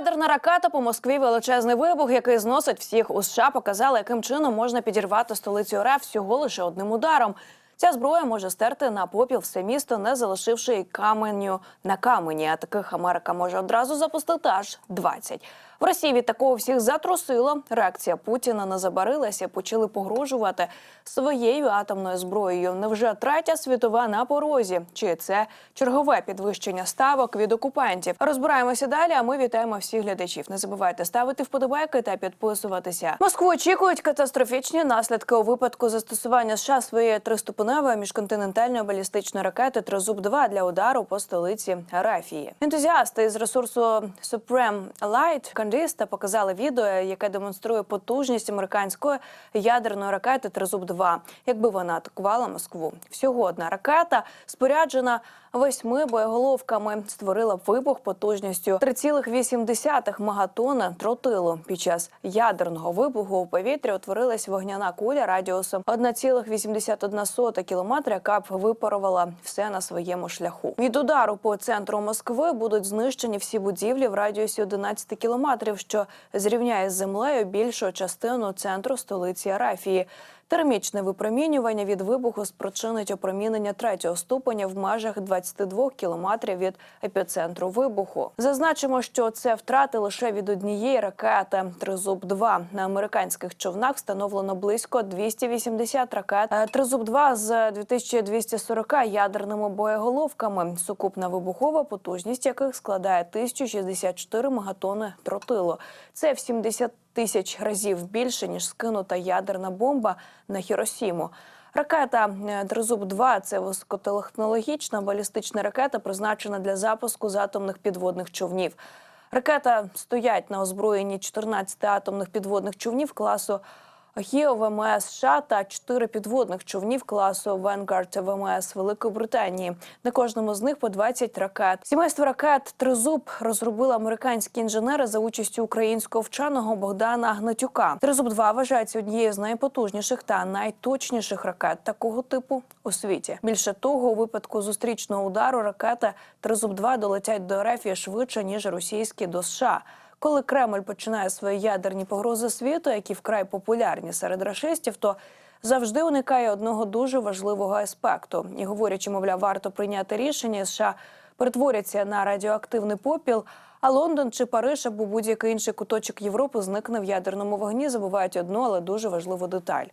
Ядерна ракета по Москві величезний вибух, який зносить всіх у США, показали, яким чином можна підірвати столицю РФ всього лише одним ударом. Ця зброя може стерти на попіл все місто, не залишивши каменю на камені. А таких Америка може одразу запустити аж 20. В Росії від такого всіх затрусило. Реакція Путіна не забарилася, почали погрожувати своєю атомною зброєю. Невже третя світова на порозі? Чи це чергове підвищення ставок від окупантів? Розбираємося далі. А ми вітаємо всіх глядачів. Не забувайте ставити вподобайки та підписуватися. Москву очікують катастрофічні наслідки у випадку застосування США своєї триступеневої міжконтинентальної балістичної ракети Тризуб 2 для удару по столиці Арафії. Ентузіасти з ресурсу Supreme Light Кандиста показали відео, яке демонструє потужність американської ядерної ракети Тризуб 2 якби вона атакувала Москву. Всього одна ракета споряджена восьми боєголовками створила вибух потужністю 3,8 мегатонни тротилу. Під час ядерного вибуху у повітрі утворилась вогняна куля радіусом 1,81 кілометра, яка б випарувала все на своєму шляху. Від удару по центру Москви будуть знищені всі будівлі в радіусі 11 кілометрів, що зрівняє з землею більшу частину центру столиці Арафії. Термічне випромінювання від вибуху спричинить опромінення третього ступеня в межах 22 кілометрів від епіцентру вибуху. Зазначимо, що це втрати лише від однієї ракети Тризуб 2 на американських човнах встановлено близько 280 ракет. Е, Тризуб 2 з 2240 ядерними боєголовками. Сукупна вибухова потужність яких складає 1064 мегатони тротилу. Це в 70 тисяч разів більше ніж скинута ядерна бомба на Хіросіму. Ракета Дрезуб 2 це високотехнологічна балістична ракета, призначена для запуску з атомних підводних човнів. Ракета стоять на озброєнні 14 атомних підводних човнів класу Гіо ВМС США та чотири підводних човнів класу Vanguard ВМС Великої Британії. На кожному з них по 20 ракет. Сімейство ракет Тризуб розробили американські інженери за участю українського вченого Богдана Гнатюка. Тризуб 2 вважається однією з найпотужніших та найточніших ракет такого типу у світі. Більше того, у випадку зустрічного удару ракети Тризуб 2 долетять до РФ швидше ніж російські до США. Коли Кремль починає свої ядерні погрози світу, які вкрай популярні серед рашистів, то завжди уникає одного дуже важливого аспекту. І говорячи, мовляв, варто прийняти рішення, США перетворяться на радіоактивний попіл. А Лондон чи Париж або будь-який інший куточок Європи зникне в ядерному вогні. Забувають одну, але дуже важливу деталь.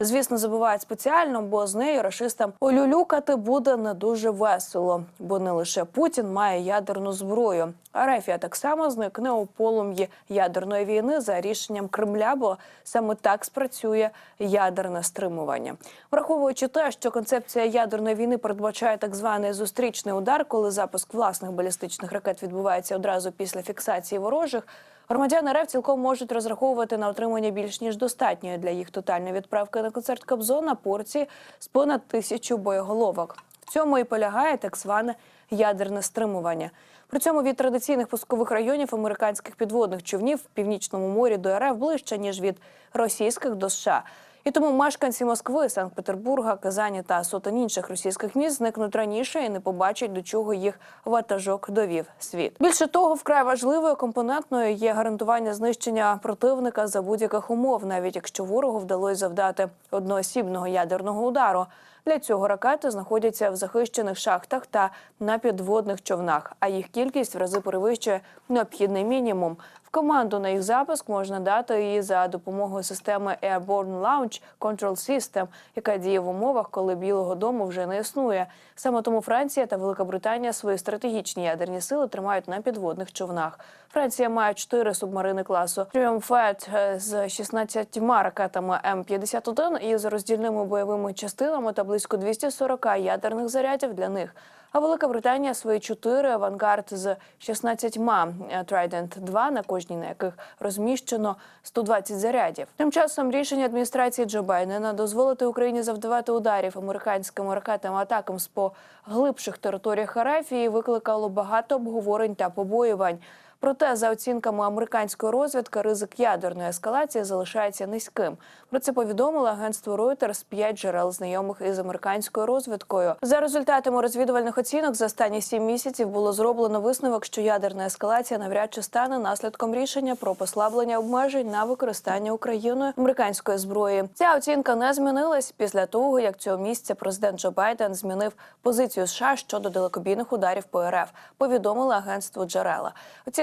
Звісно, забувають спеціально, бо з нею рашистам олюлюкати буде не дуже весело, бо не лише Путін має ядерну зброю. Арефія так само зникне у полум'ї ядерної війни за рішенням Кремля, бо саме так спрацює ядерне стримування, враховуючи те, що концепція ядерної війни передбачає так званий зустрічний удар, коли запуск власних балістичних ракет відбувається одразу після фіксації ворожих. Громадяни РФ цілком можуть розраховувати на отримання більш ніж достатньої для їх тотальної відправки на концерт Кобзона порції з понад тисячу боєголовок. В цьому і полягає так зване ядерне стримування. При цьому від традиційних пускових районів американських підводних човнів в північному морі до РФ ближче ніж від російських до США. І тому мешканці Москви, Санкт-Петербурга, Казані та сотень інших російських міст зникнуть раніше і не побачать, до чого їх ватажок довів світ. Більше того, вкрай важливою компонентною є гарантування знищення противника за будь-яких умов, навіть якщо ворогу вдалося завдати одноосібного ядерного удару. Для цього ракети знаходяться в захищених шахтах та на підводних човнах, а їх кількість в рази перевищує необхідний мінімум. В команду на їх запуск можна дати її за допомогою системи Airborne Launch Control System, яка діє в умовах, коли Білого Дому вже не існує. Саме тому Франція та Велика Британія свої стратегічні ядерні сили тримають на підводних човнах. Франція має чотири субмарини класу Тріумфет з 16 ракетами М-51 і з роздільними бойовими частинами та близько 240 ядерних зарядів для них. А Велика Британія свої чотири авангард з 16 Trident 2, на кожній на яких розміщено 120 зарядів. Тим часом рішення адміністрації Джо Байдена дозволити Україні завдавати ударів американськими ракетами атакам з по глибших територіях Арафії викликало багато обговорень та побоювань. Проте, за оцінками американської розвідки, ризик ядерної ескалації залишається низьким. Про це повідомило агентство Reuters п'ять джерел знайомих із американською розвідкою. За результатами розвідувальних оцінок за останні сім місяців було зроблено висновок, що ядерна ескалація навряд чи стане наслідком рішення про послаблення обмежень на використання Україною американської зброї. Ця оцінка не змінилась після того, як цього місяця президент Джо Байден змінив позицію США щодо далекобійних ударів по РФ. Повідомили агентство джерела.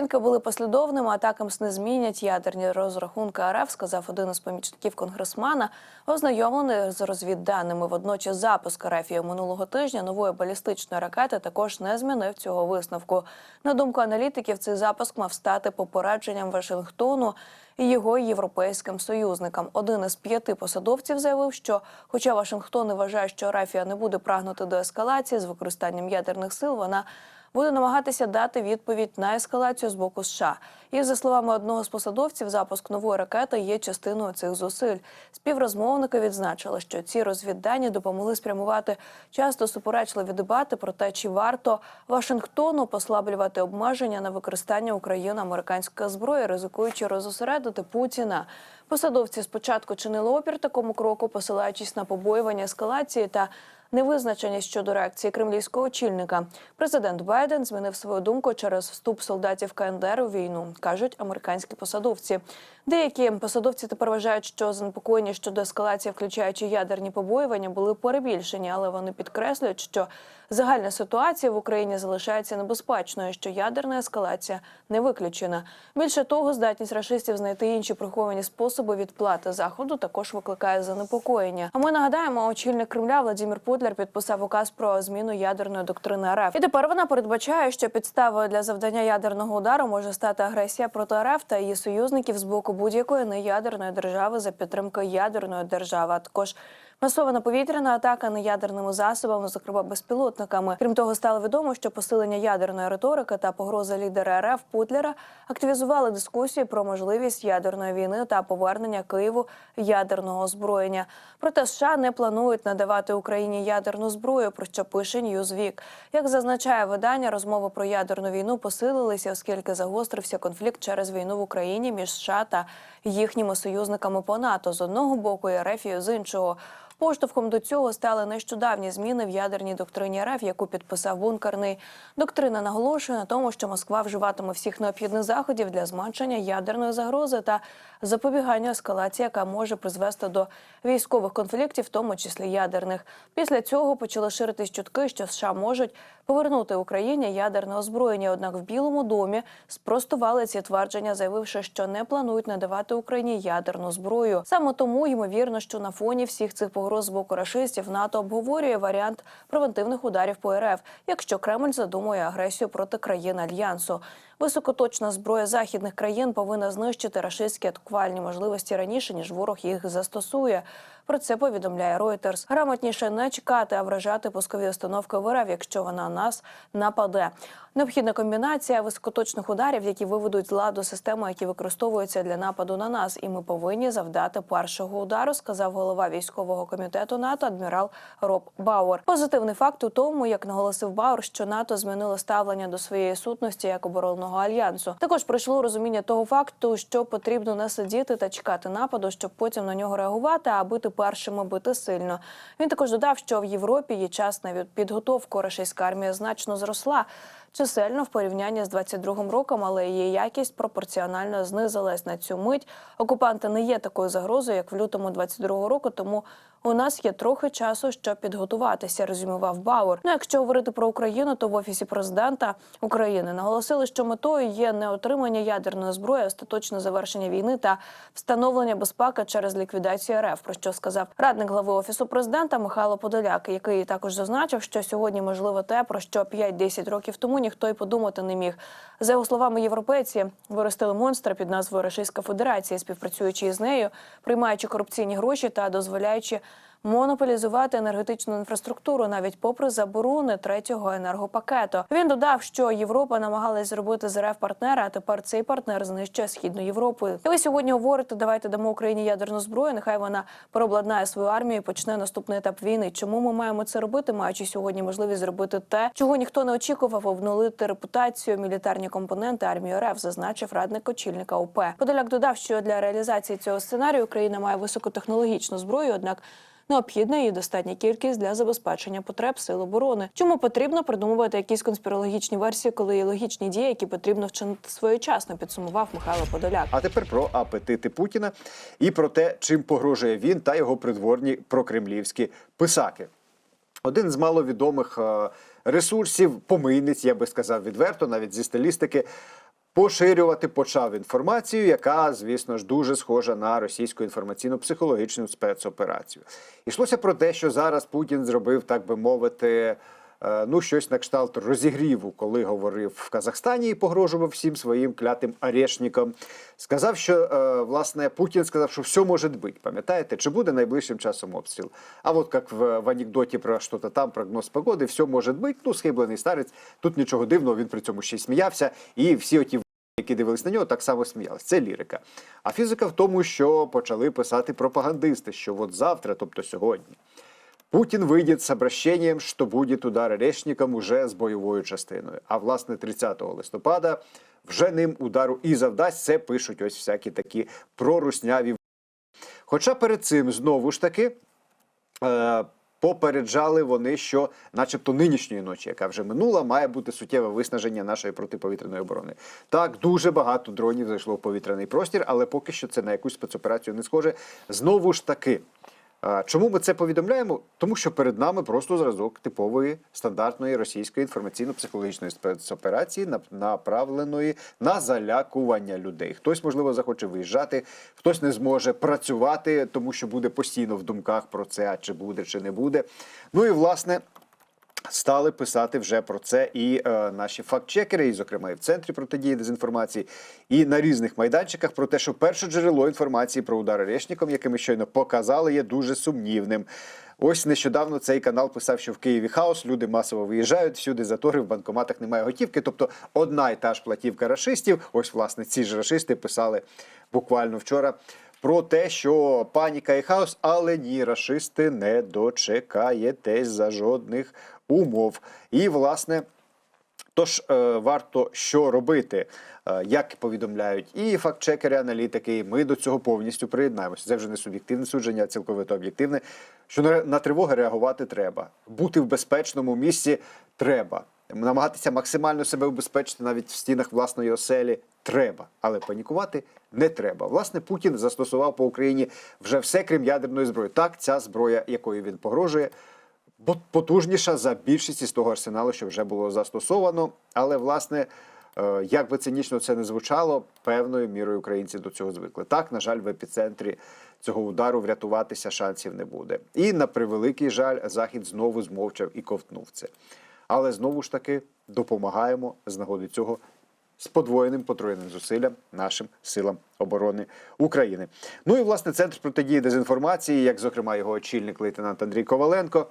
Оцінки були послідовними. Атакамс не змінять ядерні розрахунки РФ, сказав один із помічників конгресмана, ознайомлений з розвідданими. Водночас запуск РФ минулого тижня нової балістичної ракети також не змінив цього висновку. На думку аналітиків, цей запуск мав стати попередженням Вашингтону і його європейським союзникам. Один із п'яти посадовців заявив, що, хоча Вашингтон і вважає, що Рафія не буде прагнути до ескалації з використанням ядерних сил, вона буде намагатися дати відповідь на ескалацію з боку США. І за словами одного з посадовців, запуск нової ракети є частиною цих зусиль. Співрозмовники відзначили, що ці розвіддані допомогли спрямувати часто суперечливі дебати про те, чи варто Вашингтону послаблювати обмеження на використання Україною американської зброї, ризикуючи розосередити Путіна. Посадовці спочатку чинили опір такому кроку, посилаючись на побоювання ескалації та невизначеність щодо реакції кремлівського очільника. Президент Байден змінив свою думку через вступ солдатів КНДР у війну, кажуть американські посадовці. Деякі посадовці тепер вважають, що занепокоєння щодо ескалації, включаючи ядерні побоювання, були перебільшені, але вони підкреслюють, що загальна ситуація в Україні залишається небезпечною, що ядерна ескалація не виключена. Більше того, здатність рашистів знайти інші приховані способи відплати заходу також викликає занепокоєння. А ми нагадаємо, очільник Кремля Владимир Путлер підписав указ про зміну ядерної доктрини РФ. І тепер вона передбачає, що підставою для завдання ядерного удару може стати агресія проти РФ та її союзників з боку будь-якої неядерної держави за підтримкою ядерної держави. А також Масована повітряна атака неядерними засобами, зокрема безпілотниками. Крім того, стало відомо, що посилення ядерної риторики та погроза лідера РФ Путлера активізували дискусії про можливість ядерної війни та повернення Києву ядерного озброєння. Проте США не планують надавати Україні ядерну зброю, про що пише Newsweek. Як зазначає видання, розмови про ядерну війну посилилися, оскільки загострився конфлікт через війну в Україні між США та їхніми союзниками по НАТО з одного боку і РФ з іншого. Поштовхом до цього стали нещодавні зміни в ядерній доктрині РФ, яку підписав бункерний. Доктрина наголошує на тому, що Москва вживатиме всіх необхідних заходів для зменшення ядерної загрози та запобігання ескалації, яка може призвести до військових конфліктів, в тому числі ядерних. Після цього почали ширитись чутки, що США можуть повернути Україні ядерне озброєння. Однак в Білому домі спростували ці твердження, заявивши, що не планують надавати Україні ядерну зброю. Саме тому ймовірно, що на фоні всіх цих погроз з боку рашистів НАТО обговорює варіант превентивних ударів по РФ, якщо Кремль задумує агресію проти країн альянсу. Високоточна зброя західних країн повинна знищити рашистські атакувальні можливості раніше ніж ворог їх застосує. Про це повідомляє Reuters. Грамотніше не чекати, а вражати пускові установки в РФ, якщо вона нас нападе. Необхідна комбінація високоточних ударів, які виведуть з ладу системи, які використовуються для нападу на нас, і ми повинні завдати першого удару, сказав голова військового комітету НАТО адмірал Роб Бауер. Позитивний факт у тому, як наголосив Бауер, що НАТО змінило ставлення до своєї сутності як оборонного альянсу. Також прийшло розуміння того факту, що потрібно не сидіти та чекати нападу, щоб потім на нього реагувати, а бити першими бити сильно. Він також додав, що в Європі є час на підготовку. Російська армія значно зросла чисельно в порівнянні з 22-м роком, але її якість пропорціонально знизилась на цю мить. Окупанти не є такою загрозою, як в лютому 22-го року, тому у нас є трохи часу, щоб підготуватися. Резюмував Бауер. Ну, якщо говорити про Україну, то в офісі президента України наголосили, що метою є не отримання ядерної зброї, остаточне завершення війни та встановлення безпеки через ліквідацію РФ. Про що сказав радник глави офісу президента Михайло Подоляк, який також зазначив, що сьогодні можливо те, про що 5-10 років тому ніхто й подумати не міг. За його словами, європейці виростили монстра під назвою Російська Федерація, співпрацюючи із нею, приймаючи корупційні гроші та дозволяючи монополізувати енергетичну інфраструктуру навіть попри заборони третього енергопакету. Він додав, що Європа намагалась зробити з РФ партнера, а тепер цей партнер знищує східну Європу. І ви сьогодні говорите, давайте дамо Україні ядерну зброю. Нехай вона переобладнає свою армію і почне наступний етап війни. Чому ми маємо це робити, маючи сьогодні можливість зробити те, чого ніхто не очікував, обнулити репутацію, мілітарні компоненти армії РФ, зазначив радник очільника ОП. Подоляк додав, що для реалізації цього сценарію Україна має високотехнологічну зброю, однак. Необхідна і достатня кількість для забезпечення потреб сил оборони. Чому потрібно придумувати якісь конспірологічні версії, коли є логічні дії, які потрібно вчинити своєчасно, підсумував Михайло Подоляк. А тепер про апетити Путіна і про те, чим погрожує він та його придворні прокремлівські писаки. Один з маловідомих е, ресурсів, помийниць, я би сказав відверто, навіть зі стилістики, поширювати почав інформацію, яка, звісно ж, дуже схожа на російську інформаційно-психологічну спецоперацію. Йшлося про те, що зараз Путін зробив, так би мовити. е, Ну, щось на кшталт розігріву, коли говорив в Казахстані і погрожував всім своїм клятим арешникам. Сказав, що е, власне Путін сказав, що все може бути. Пам'ятаєте, чи буде найближчим часом обстріл? А от як в, в анекдоті про що то там, прогноз погоди, все може бути. Ну, схиблений старець. Тут нічого дивного, він при цьому ще й сміявся, і всі оті які дивились на нього, так само сміялись. Це лірика. А фізика в тому, що почали писати пропагандисти, що от завтра, тобто сьогодні, Путін вийде з обращенням, що буде удар орешникам уже з бойовою частиною. А власне 30 листопада вже ним удару і завдасть. Це пишуть ось всякі такі прорусняві. Хоча перед цим знову ж таки. Е, Попереджали вони, що, начебто, нинішньої ночі, яка вже минула, має бути суттєве виснаження нашої протиповітряної оборони. Так, дуже багато дронів зайшло в повітряний простір, але поки що це на якусь спецоперацію не схоже. Знову ж таки, Чому ми це повідомляємо? Тому що перед нами просто зразок типової стандартної російської інформаційно-психологічної спецоперації, нап- направленої на залякування людей. Хтось, можливо, захоче виїжджати, хтось не зможе працювати, тому що буде постійно в думках про це, чи буде, чи не буде. Ну і власне. Стали писати вже про це і е, наші фактчекери, і, зокрема, і в центрі протидії дезінформації, і на різних майданчиках про те, що перше джерело інформації про удар Орешніком, яке ми щойно показали, є дуже сумнівним. Ось нещодавно цей канал писав, що в Києві хаос, люди масово виїжджають, всюди затори, в банкоматах немає готівки. Тобто одна і та ж платівка рашистів. Ось, власне, ці ж рашисти писали буквально вчора про те, що паніка і хаос, але ні, рашисти не дочекаєтесь за жодних умов. І, власне, Тож е, варто що робити, е, як повідомляють і фактчекери, аналітики. і Ми до цього повністю приєднаємося. Це вже не суб'єктивне судження, а цілковито об'єктивне. Що на тривоги реагувати треба. Бути в безпечному місці треба. Намагатися максимально себе убезпечити навіть в стінах власної оселі треба, але панікувати не треба. Власне, Путін застосував по Україні вже все, крім ядерної зброї. Так, ця зброя, якою він погрожує, потужніша за більшість із того арсеналу, що вже було застосовано. Але, власне, е, як би цинічно це не звучало, певною мірою українці до цього звикли. Так, на жаль, в епіцентрі цього удару врятуватися шансів не буде. І на превеликий жаль, Захід знову змовчав і ковтнув це. Але знову ж таки допомагаємо з нагоди цього з подвоєним потроєним зусиллям нашим силам оборони України. Ну і власне центр протидії дезінформації, як зокрема його очільник лейтенант Андрій Коваленко.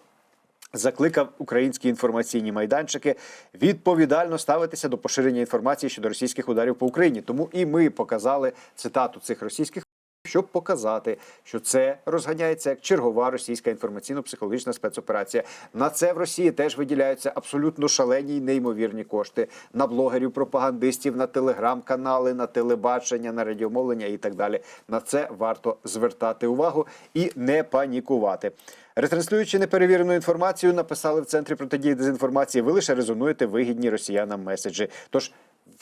Закликав українські інформаційні майданчики відповідально ставитися до поширення інформації щодо російських ударів по Україні. Тому і ми показали цитату цих російських. Щоб показати, що це розганяється як чергова російська інформаційно-психологічна спецоперація. На це в Росії теж виділяються абсолютно шалені й неймовірні кошти на блогерів, пропагандистів, на телеграм-канали, на телебачення, на радіомовлення і так далі. На це варто звертати увагу і не панікувати. Ретранслюючи неперевірену інформацію, написали в центрі протидії дезінформації. Ви лише резонуєте вигідні росіянам меседжі. Тож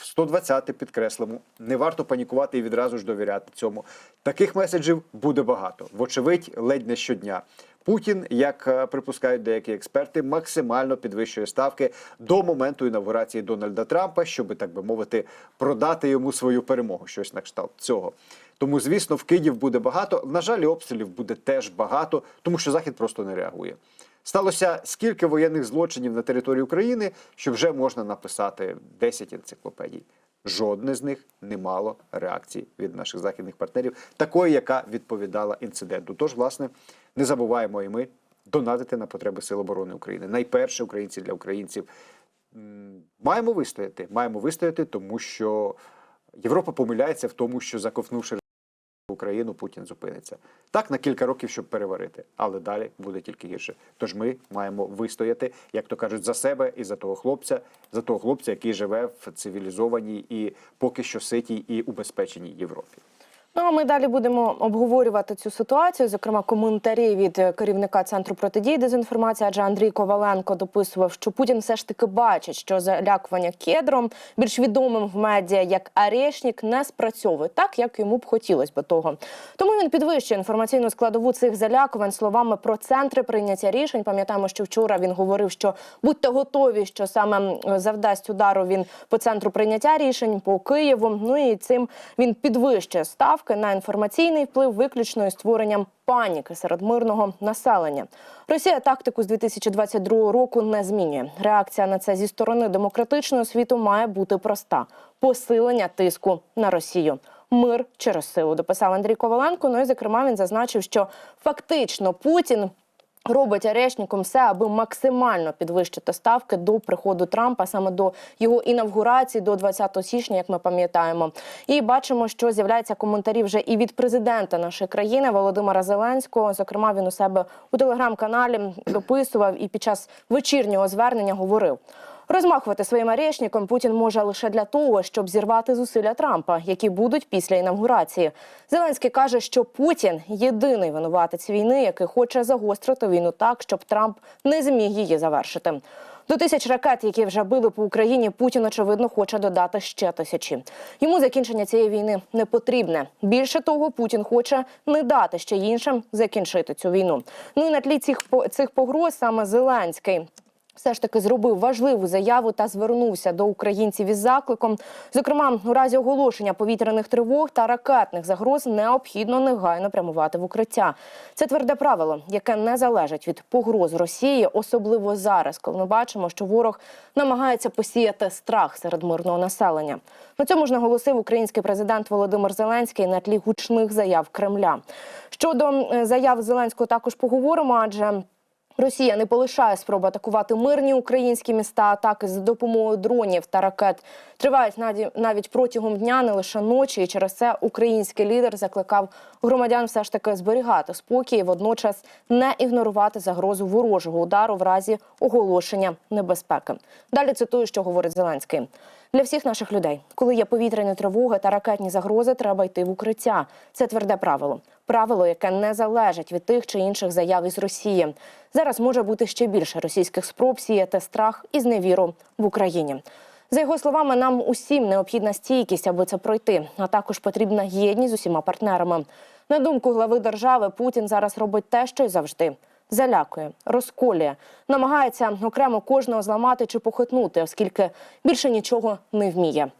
120 підкреслимо, не варто панікувати і відразу ж довіряти цьому. Таких меседжів буде багато. Вочевидь, ледь не щодня. Путін, як е, припускають деякі експерти, максимально підвищує ставки до моменту інавгурації Дональда Трампа, щоб так би мовити, продати йому свою перемогу. Щось на кшталт цього. Тому, звісно, вкидів буде багато. На жаль, обстрілів буде теж багато, тому що Захід просто не реагує. Сталося скільки воєнних злочинів на території України, що вже можна написати 10 енциклопедій. жодне з них не мало реакції від наших західних партнерів, такої, яка відповідала інциденту. Тож, власне, не забуваємо і ми донатити на потреби Сил оборони України. Найперше українці для українців. Маємо вистояти. Маємо вистояти, тому що Європа помиляється в тому, що заковнувши Україну, Путін зупиниться. Так на кілька років, щоб переварити, але далі буде тільки гірше. Тож ми маємо вистояти, як то кажуть, за себе і за того хлопця, за того хлопця, який живе в цивілізованій і поки що ситій і убезпеченій Європі. Ну а ми далі будемо обговорювати цю ситуацію, зокрема коментарі від е, керівника центру протидії дезінформації, адже Андрій Коваленко дописував, що Путін все ж таки бачить, що залякування кедром, більш відомим в медіа як Арешнік, не спрацьовує так, як йому б хотілося би того. Тому він підвищує інформаційну складову цих залякувань словами про центри прийняття рішень. Пам'ятаємо, що вчора він говорив, що будьте готові, що саме завдасть удару він по центру прийняття рішень по Києву. Ну і цим він підвищує ставки на інформаційний вплив виключно із створенням паніки серед мирного населення. Росія тактику з 2022 року не змінює. Реакція на це зі сторони демократичного світу має бути проста: посилення тиску на Росію. Мир через силу дописав Андрій Коваленко. Ну і зокрема він зазначив, що фактично Путін робить Арешніком все, аби максимально підвищити ставки до приходу Трампа, саме до його інавгурації до 20 січня, як ми пам'ятаємо. І бачимо, що з'являються коментарі вже і від президента нашої країни Володимира Зеленського. Зокрема, він у себе у телеграм-каналі дописував і під час вечірнього звернення говорив. Розмахувати своїм арешником Путін може лише для того, щоб зірвати зусилля Трампа, які будуть після інавгурації. Зеленський каже, що Путін єдиний винуватець війни, який хоче загострити війну так, щоб Трамп не зміг її завершити. До тисяч ракет, які вже били по Україні, Путін очевидно хоче додати ще тисячі. Йому закінчення цієї війни не потрібне. Більше того, Путін хоче не дати ще іншим закінчити цю війну. Ну і на тлі цих цих погроз саме Зеленський все ж таки зробив важливу заяву та звернувся до українців із закликом. Зокрема, у разі оголошення повітряних тривог та ракетних загроз необхідно негайно прямувати в укриття. Це тверде правило, яке не залежить від погроз Росії, особливо зараз, коли ми бачимо, що ворог намагається посіяти страх серед мирного населення. На цьому ж наголосив український президент Володимир Зеленський на тлі гучних заяв Кремля. Щодо е, заяв Зеленського також поговоримо, адже Росія не полишає спроб атакувати мирні українські міста. Атаки за допомогою дронів та ракет тривають навіть протягом дня, не лише ночі. І через це український лідер закликав громадян все ж таки зберігати спокій, і водночас не ігнорувати загрозу ворожого удару в разі оголошення небезпеки. Далі цитую, що говорить Зеленський. Для всіх наших людей, коли є повітряні тривоги та ракетні загрози, треба йти в укриття. Це тверде правило. Правило, яке не залежить від тих чи інших заяв із Росії. Зараз може бути ще більше російських спроб сіяти страх і зневіру в Україні. За його словами, нам усім необхідна стійкість, аби це пройти. А також потрібна єдність з усіма партнерами. На думку глави держави, Путін зараз робить те, що й завжди. Залякує, розколює, намагається окремо кожного зламати чи похитнути, оскільки більше нічого не вміє.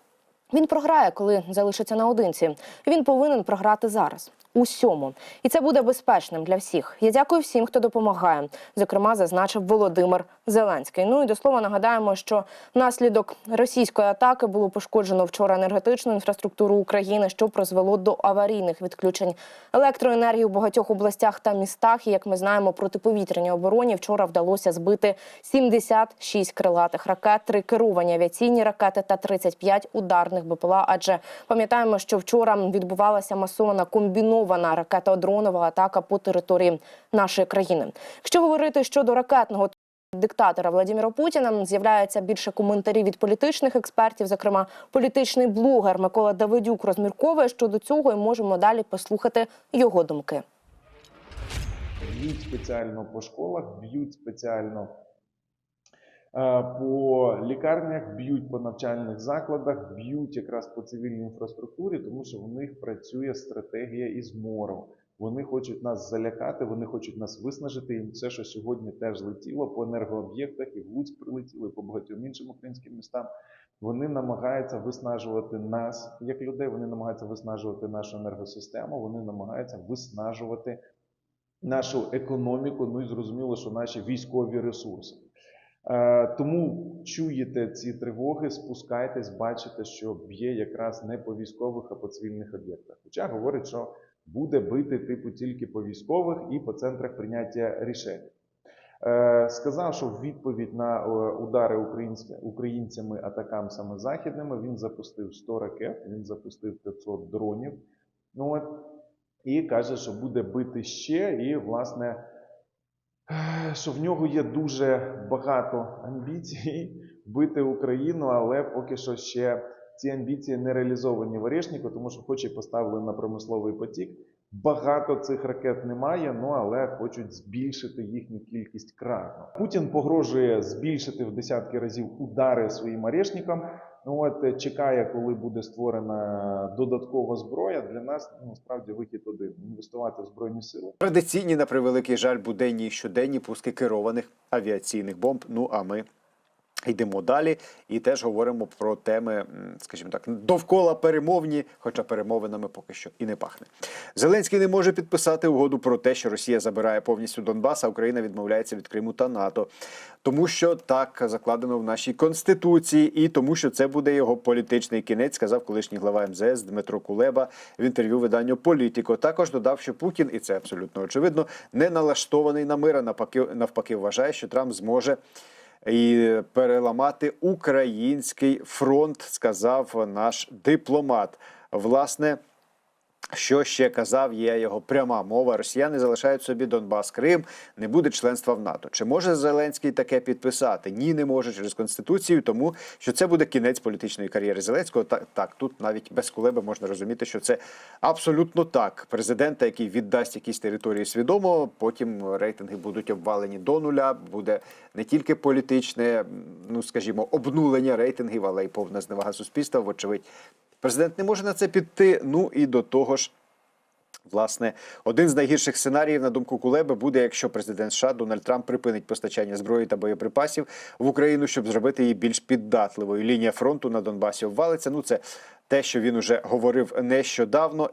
Він програє, коли залишиться наодинці. Він повинен програти зараз. Усьому, і це буде безпечним для всіх. Я дякую всім, хто допомагає. Зокрема, зазначив Володимир Зеленський. Ну і до слова нагадаємо, що внаслідок російської атаки було пошкоджено вчора енергетичну інфраструктуру України, що призвело до аварійних відключень електроенергії в багатьох областях та містах. І як ми знаємо, протиповітряній обороні вчора вдалося збити 76 крилатих ракет, три керовані авіаційні ракети та 35 ударних БПЛА. Адже пам'ятаємо, що вчора відбувалася масована комбінована ракетодронова атака по території нашої країни. Якщо говорити щодо ракетного диктатора Владимира Путіна з'являється більше коментарів від політичних експертів. Зокрема, політичний блогер Микола Давидюк розмірковує щодо цього, і можемо далі послухати його думки. б'ють спеціально по школах, б'ють спеціально по лікарнях, б'ють по навчальних закладах, б'ють якраз по цивільній інфраструктурі, тому що в них працює стратегія із мору. Вони хочуть нас залякати, вони хочуть нас виснажити. І все, що сьогодні теж летіло по енергооб'єктах, і в Луцьк прилетіло, і по багатьом іншим українським містам. Вони намагаються виснажувати нас як людей. Вони намагаються виснажувати нашу енергосистему. Вони намагаються виснажувати нашу економіку. Ну і зрозуміло, що наші військові ресурси. Е, Тому чуєте ці тривоги, спускайтесь, бачите, що б'є якраз не по військових, а по цивільних об'єктах. Хоча говорить, що буде бити типу тільки по військових і по центрах прийняття рішень. Е, Сказав, що в відповідь на е, удари українцями атакам саме західними він запустив 100 ракет, він запустив 500 дронів. Ну от і каже, що буде бити ще, і власне, що в нього є дуже багато амбіцій бити Україну, але поки що ще ці амбіції не реалізовані в Орешнику, тому що хоч і поставили на промисловий потік. Багато цих ракет немає, ну але хочуть збільшити їхню кількість кратно. Путін погрожує збільшити в десятки разів удари своїм орешникам. Ну от е, чекає, коли буде створена додаткова зброя. Для нас ну, насправді вихід один: інвестувати в збройні сили. Традиційні, на превеликий жаль, буденні і щоденні пуски керованих авіаційних бомб. Ну а ми йдемо далі і теж говоримо про теми, скажімо так, довкола перемовні, хоча перемовинами поки що і не пахне. Зеленський не може підписати угоду про те, що Росія забирає повністю Донбас, а Україна відмовляється від Криму та НАТО, тому що так закладено в нашій конституції, і тому, що це буде його політичний кінець, сказав колишній глава МЗС Дмитро Кулеба в інтерв'ю виданню Політіко. Також додав, що Путін, і це абсолютно очевидно, не налаштований на мир, а навпаки, навпаки вважає, що Трамп зможе і переламати український фронт, сказав наш дипломат. Власне. Що ще казав, є його пряма мова. Росіяни залишають собі Донбас, Крим, не буде членства в НАТО. Чи може Зеленський таке підписати? Ні, не може через конституцію, тому що це буде кінець політичної кар'єри Зеленського. Так, так тут навіть без кулеби можна розуміти, що це абсолютно так. Президента, який віддасть якісь території свідомо, потім рейтинги будуть обвалені до нуля. Буде не тільки політичне, ну скажімо, обнулення рейтингів, але й повна зневага суспільства. Вочевидь, Президент не може на це піти. Ну і до того ж, власне, один з найгірших сценаріїв, на думку Кулеби, буде, якщо президент США Дональд Трамп припинить постачання зброї та боєприпасів в Україну, щоб зробити її більш піддатливою. Лінія фронту на Донбасі обвалиться. Ну це те, що він уже говорив нещодавно.